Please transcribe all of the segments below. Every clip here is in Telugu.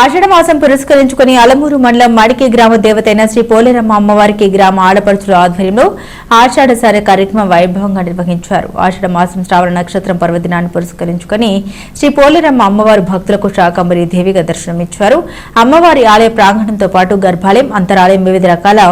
ఆషాఢమాసం పురస్కరించుకుని అలమూరు మండలం మడికి గ్రామ దేవతైన శ్రీ పోలేరమ్మ అమ్మవారికి గ్రామ ఆడపడుచుల ఆధ్వర్యంలో ఆషాఢ సార కార్యక్రమం వైభవంగా నిర్వహించారు. ఆషాఢమాసం శ్రావణ నక్షత్రం పర్వదినాన్ని పురస్కరించుకుని శ్రీ పోలేరమ్మ అమ్మవారు భక్తులకు శాకంబరి దేవిగా దర్శనమిచ్చారు. అమ్మవారి ఆలయ ప్రాంగణంతో పాటు గర్భాలయం అంతరాలయం వివిధ రకాల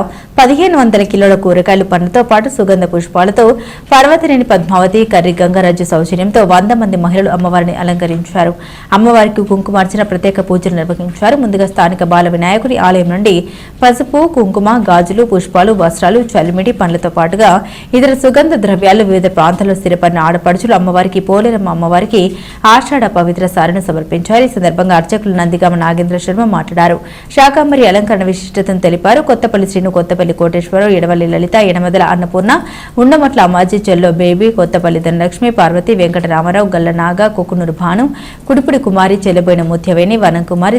పదిహేను వందల కిలోల కూరగాయలు పండ్లతో పాటు సుగంధ పుష్పాలతో పర్వతనేని పద్మావతి కర్రి గంగారాజు సౌజన్యంతో వంద మంది మహిళలు అమ్మవారిని అలంకరించారు. అమ్మవారికి కుంకుమార్చిన ప్రత్యేక పూజలు నిర్వహించారు. ముందుగా స్థానిక బాల వినాయకుడి ఆలయం నుండి పసుపు కుంకుమ గాజులు పుష్పాలు వస్త్రాలు చలిమిడి పండ్లతో పాటుగా ఇతర సుగంధ ద్రవ్యాలు వివిధ ప్రాంతాల్లో స్థిరపడిన ఆడపడుచులు అమ్మవారికి పోలేరమ్మ అమ్మవారికి ఆషాఢ పవిత్ర సారను సమర్పించారు. ఈ సందర్భంగా అర్చకులు నందిగామ నాగేంద్ర శర్మ మాట్లాడారు. శాకాంబరి అలంకరణ విశిష్టతను తెలిపారు. కొత్తపల్లి శ్రీను కొత్తపల్లి కోటేశ్వరరావు ఎడవల్లి లలిత ఎడమదల అన్నపూర్ణ ఉండమట్ల అమ్మాజీ చెల్లో బేబీ కొత్తపల్లి ధనలక్ష్మి పార్వతి వెంకట రామారావు కుకునూరు భాను కుడిపుడి కుమారి చెల్లబోయిన ముత్యవేణి వనం కుమారి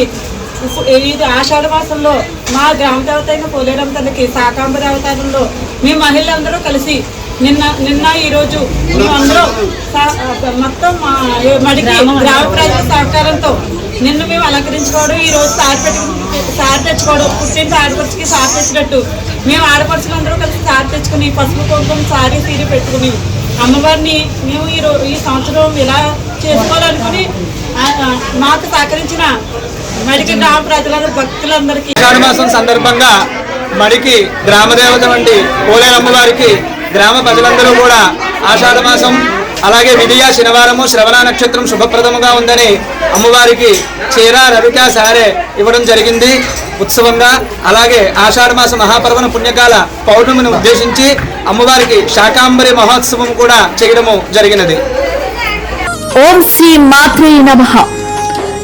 ఇప్పు- ఇది ఆషాఢ మాసంలో మా గ్రామ దేవత అయిన పోలేరం తల్లికి శాకాంబరి అవతారంలో మీ మహిళలందరూ కలిసి నిన్న నిన్న ఈ రోజు మేమందరం సా- మొత్తం మడికి గ్రామ ప్రజల సహకారంతో నిన్ను మేము అలంకరించుకోవడం ఈ రోజు సారి సారి తెచ్చుకోవడం పుట్టిన ఆడపడుచుకి సారి తెచ్చినట్టు మేము ఆడపడుచులందరూ కలిసి సారి తెచ్చుకుని పసుపు కుంకుమ సారీ సీరి పెట్టుకుని అమ్మవారిని మేము ఈ ఈ సంవత్సరం ఇలా చేసుకోవాలనుకుని మాకు సహకరించిన మడికి గ్రామ ప్రజలందరూ భక్తులందరికీ. మాసం సందర్భంగా మడికి గ్రామదేవత వంటి పోలేరమ్మ వారికి గ్రామ ప్రజలందరూ కూడా ఆషాఢ మాసం అలాగే విధియ శనివారము శ్రవణ నక్షత్రం శుభప్రదముగా ఉందని అమ్మవారికి చీర రవిక సారే ఇవ్వడం జరిగింది. ఉత్సవంగా అలాగే ఆషాఢ మాస మహాపర్వణ పుణ్యకాల పౌర్ణమిని ఉద్దేశించి అమ్మవారికి శాకాంబరి మహోత్సవం కూడా చేయడము జరిగినది. ఓం శ్రీ మాత్రే నమ.